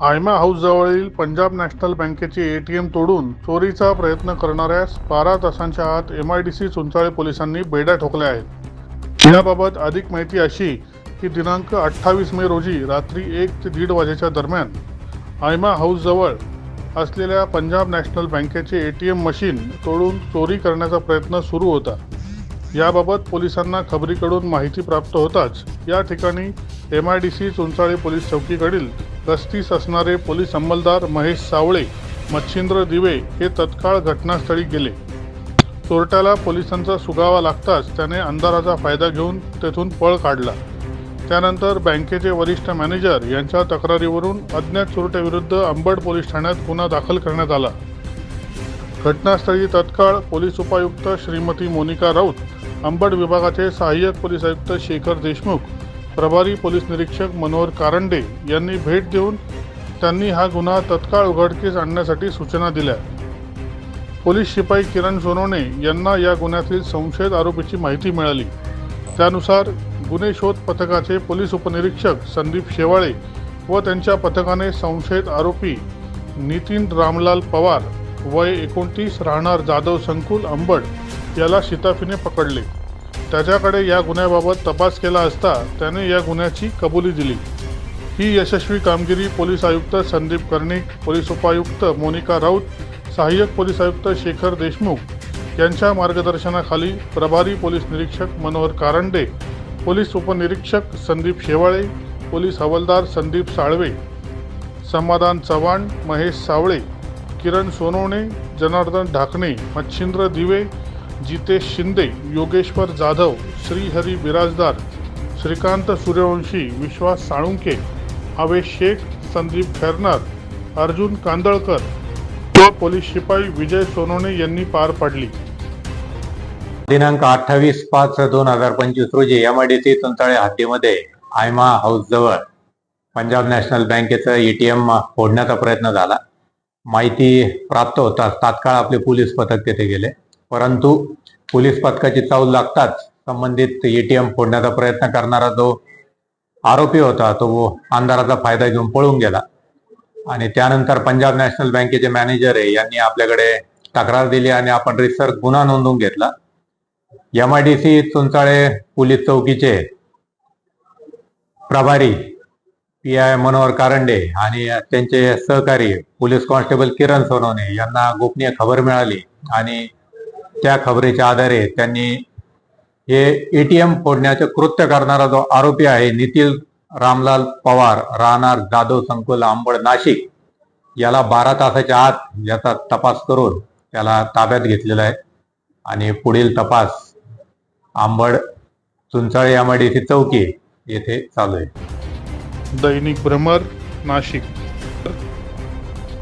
Aima हाऊसजवळील Punjab national बँकेचे A T M तोडून चोरीचा प्रयत्न करणाऱ्यास बारा तासांच्या आत M I D C Chunchale पोलिसांनी बेड्या ठोकल्या आहेत. याबाबत अधिक माहिती अशी की दिनांक अठ्ठावीस मे रोजी रात्री एक ते दीड वाजेच्या दरम्यान आयमा हाऊसजवळ असलेल्या पंजाब नॅशनल बँकेचे ए टी एम मशीन तोडून चोरी करण्याचा प्रयत्न सुरू होता. याबाबत पोलिसांना खबरीकडून माहिती प्राप्त होताच या ठिकाणी M I D C Chunchale police चौकीकडील गस्तीस असणारे पोलीस अंमलदार महेश सावळे मच्छिंद्र दिवे हे तत्काळ घटनास्थळी गेले. चोरट्याला पोलिसांचा सुगावा लागताच त्याने अंधाराचा फायदा घेऊन तेथून पळ काढला. त्यानंतर बँकेचे वरिष्ठ मॅनेजर यांच्या तक्रारीवरून अज्ञात चोरट्याविरुद्ध अंबड पोलीस ठाण्यात गुन्हा दाखल करण्यात आला. घटनास्थळी तत्काळ पोलीस उपायुक्त श्रीमती मोनिका राऊत अंबड विभागाचे सहाय्यक पोलीस आयुक्त शेखर देशमुख प्रभारी पोलीस निरीक्षक मनोहर कारंडे यांनी भेट देऊन त्यांनी हा गुन्हा तत्काळ उघडकीस आणण्यासाठी सूचना दिल्या. पोलीस शिपाई किरण सोनवणे यांना या गुन्ह्यातील संशयित आरोपीची माहिती मिळाली. त्यानुसार गुन्हे शोध पथकाचे पोलीस उपनिरीक्षक संदीप शेवाळे व त्यांच्या पथकाने संशयित आरोपी नितीन रामलाल पवार वय एकोणतीस राहणार जाधव संकुल अंबड याला शिताफीने पकडले. त्याच्याकडे या गुन्ह्याबाबत तपास केला असता त्याने या गुन्ह्याची कबुली दिली. ही यशस्वी कामगिरी पोलीस आयुक्त संदीप कर्णिक पोलीस उपायुक्त मोनिका राऊत सहाय्यक पोलीस आयुक्त शेखर देशमुख यांच्या मार्गदर्शनाखाली प्रभारी पोलीस निरीक्षक मनोहर कारंडे पोलीस उपनिरीक्षक संदीप शेवाळे पोलीस हवालदार संदीप साळवे समाधान चव्हाण महेश सावळे किरण सोनवणे जनार्दन ढाकणे मच्छिंद्र दिवे जितेश शिंदे योगेश्वर जाधव श्रीहरी बिराजदार श्रीकांत सूर्यवंशी विश्वास साळुंके आवेश शेख संदीप खैरनार अर्जुन कांदळकर व पोलीस शिपाई विजय सोनवणे यांनी पार पाडली. दिनांक अठ्ठावीस पाच दोन हजार पंचवीस रोजी एमआयडीसी तुंताळे हद्दीमध्ये आयमा हाऊस जवळ पंजाब नॅशनल बँकेचं एटीएम फोडण्याचा प्रयत्न झाला. माहिती प्राप्त होताच तात्काळ आपले पोलीस पथक तेथे गेले. परंतु पोलीस पथकाची चाव लागताच संबंधित एटीएम फोडण्याचा प्रयत्न करणारा जो आरोपी होता तो अंधाराचा फायदा घेऊन पळून गेला. आणि त्यानंतर पंजाब नॅशनल बँकेचे मॅनेजर आहे यांनी आपल्याकडे तक्रार दिली आणि आपण रिसर्च गुन्हा नोंदवून घेतला. M I D C Chunchale police चौकीचे प्रभारी पी आय मनोहर कारंडे आणि त्यांचे सहकारी पोलीस कॉन्स्टेबल किरण सोनवणे यांना गोपनीय खबर मिळाली आणि त्या खबरीच्या आधारे त्यांनी हे एटीएम फोडण्याचं कृत्य करणारा जो आरोपी आहे नितील रामलाल पवार राहणार जाधव संकुल आंबड नाशिक याला बारा तासाच्या आत याचा तपास करून त्याला ताब्यात घेतलेला आहे. आणि पुढील तपास आंबड चुंचाळे एमआयडीसी चौकी येथे चालू आहे. दैनिक भ्रमर नाशिक.